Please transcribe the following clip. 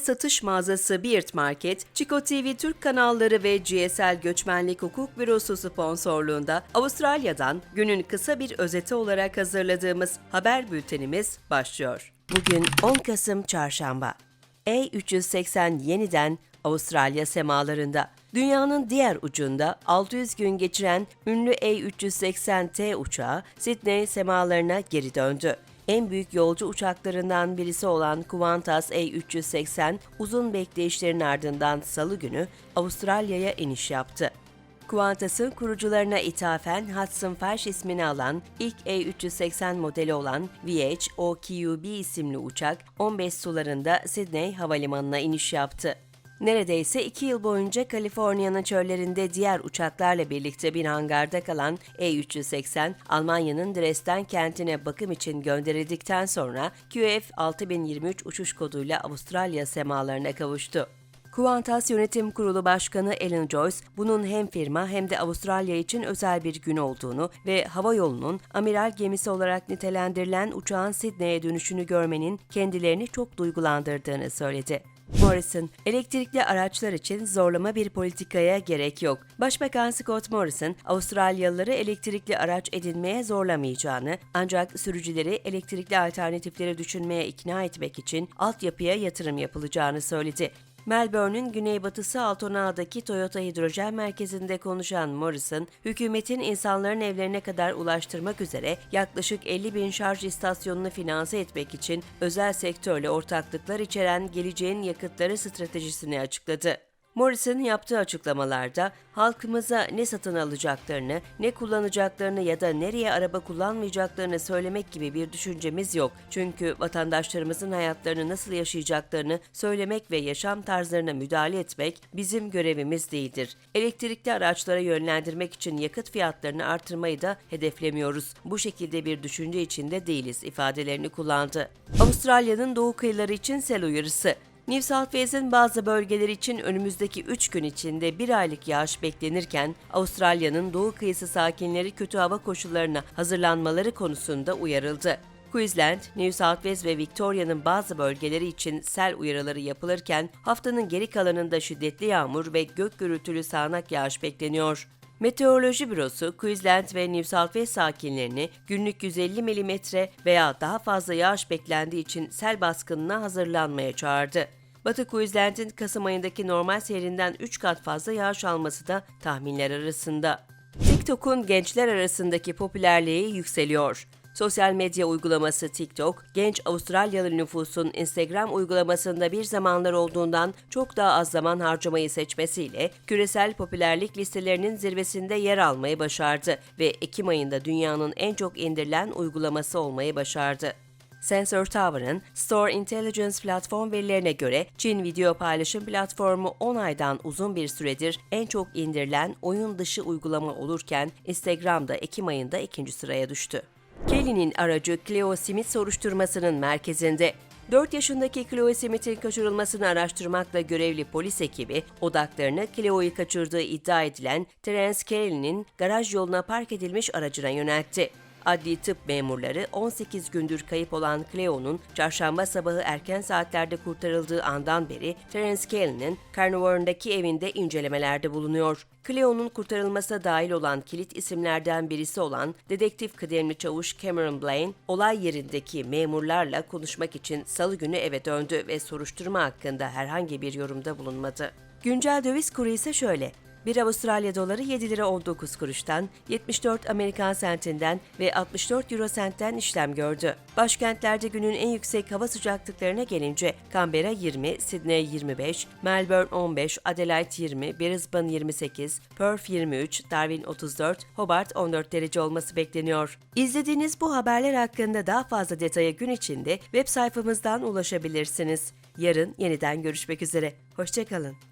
satış mağazası Beard Market, Chico TV Türk kanalları ve GSL Göçmenlik Hukuk Bürosu sponsorluğunda Avustralya'dan günün kısa bir özeti olarak hazırladığımız haber bültenimiz başlıyor. Bugün 10 Kasım Çarşamba. E380 yeniden Avustralya semalarında. Dünyanın diğer ucunda 600 gün geçiren ünlü E380T uçağı Sydney semalarına geri döndü. En büyük yolcu uçaklarından birisi olan Qantas E380 uzun bekleyişlerin ardından salı günü Avustralya'ya iniş yaptı. Qantas'ın kurucularına ithafen Hudson Farsh ismini alan ilk E380 modeli olan VH-OQB isimli uçak 15 sularında Sydney Havalimanı'na iniş yaptı. Neredeyse iki yıl boyunca Kaliforniya'nın çöllerinde diğer uçaklarla birlikte bir hangarda kalan E380, Almanya'nın Dresden kentine bakım için gönderildikten sonra QF 6023 uçuş koduyla Avustralya semalarına kavuştu. Qantas Yönetim Kurulu Başkanı Alan Joyce, bunun hem firma hem de Avustralya için özel bir gün olduğunu ve hava yolunun amiral gemisi olarak nitelendirilen uçağın Sydney'e dönüşünü görmenin kendilerini çok duygulandırdığını söyledi. Morrison, elektrikli araçlar için zorlama bir politikaya gerek yok. Başbakan Scott Morrison, Avustralyalıları elektrikli araç edinmeye zorlamayacağını, ancak sürücüleri elektrikli alternatifleri düşünmeye ikna etmek için altyapıya yatırım yapılacağını söyledi. Melbourne'ün güneybatısı Altona'daki Toyota Hidrojen Merkezi'nde konuşan Morrison, hükümetin insanların evlerine kadar ulaştırmak üzere yaklaşık 50 bin şarj istasyonunu finanse etmek için özel sektörle ortaklıklar içeren geleceğin yakıtları stratejisini açıkladı. Morrison yaptığı açıklamalarda halkımıza ne satın alacaklarını, ne kullanacaklarını ya da nereye araba kullanmayacaklarını söylemek gibi bir düşüncemiz yok. Çünkü vatandaşlarımızın hayatlarını nasıl yaşayacaklarını söylemek ve yaşam tarzlarına müdahale etmek bizim görevimiz değildir. Elektrikli araçlara yönlendirmek için yakıt fiyatlarını artırmayı da hedeflemiyoruz. Bu şekilde bir düşünce içinde değiliz ifadelerini kullandı. Avustralya'nın doğu kıyıları için sel uyarısı. New South Wales'in bazı bölgeleri için önümüzdeki 3 gün içinde bir aylık yağış beklenirken Avustralya'nın doğu kıyısı sakinleri kötü hava koşullarına hazırlanmaları konusunda uyarıldı. Queensland, New South Wales ve Victoria'nın bazı bölgeleri için sel uyarıları yapılırken haftanın geri kalanında şiddetli yağmur ve gök gürültülü sağanak yağış bekleniyor. Meteoroloji Bürosu, Queensland ve New South Wales sakinlerini günlük 150 mm veya daha fazla yağış beklendiği için sel baskınına hazırlanmaya çağırdı. Batı Queensland'in Kasım ayındaki normal seyrinden 3 kat fazla yağış alması da tahminler arasında. TikTok'un gençler arasındaki popülerliği yükseliyor. Sosyal medya uygulaması TikTok, genç Avustralyalı nüfusun Instagram uygulamasında bir zamanlar olduğundan çok daha az zaman harcamayı seçmesiyle küresel popülerlik listelerinin zirvesinde yer almayı başardı ve Ekim ayında dünyanın en çok indirilen uygulaması olmayı başardı. Sensor Tower'ın Store Intelligence platform verilerine göre Çin video paylaşım platformu 10 aydan uzun bir süredir en çok indirilen oyun dışı uygulama olurken Instagram'da Ekim ayında ikinci sıraya düştü. Kelly'nin aracı Cleo Smith soruşturmasının merkezinde. 4 yaşındaki Chloe Smith'in kaçırılmasını araştırmakla görevli polis ekibi odaklarını Chloe'yu kaçırdığı iddia edilen Terence Kelly'nin garaj yoluna park edilmiş aracına yöneltti. Adli tıp memurları 18 gündür kayıp olan Cleo'nun çarşamba sabahı erken saatlerde kurtarıldığı andan beri Terence Kelly'nin Carnivore'daki evinde incelemelerde bulunuyor. Cleo'nun kurtarılmasına dahil olan kilit isimlerden birisi olan dedektif kıdemli çavuş Cameron Blaine, olay yerindeki memurlarla konuşmak için salı günü eve döndü ve soruşturma hakkında herhangi bir yorumda bulunmadı. Güncel döviz kuru ise şöyle. 1 Avustralya doları 7 lira 19 kuruştan, 74 Amerikan sentinden ve 64 euro sentten işlem gördü. Başkentlerde günün en yüksek hava sıcaklıklarına gelince Canberra 20, Sydney 25, Melbourne 15, Adelaide 20, Brisbane 28, Perth 23, Darwin 34, Hobart 14 derece olması bekleniyor. İzlediğiniz bu haberler hakkında daha fazla detaya gün içinde web sayfamızdan ulaşabilirsiniz. Yarın yeniden görüşmek üzere. Hoşçakalın.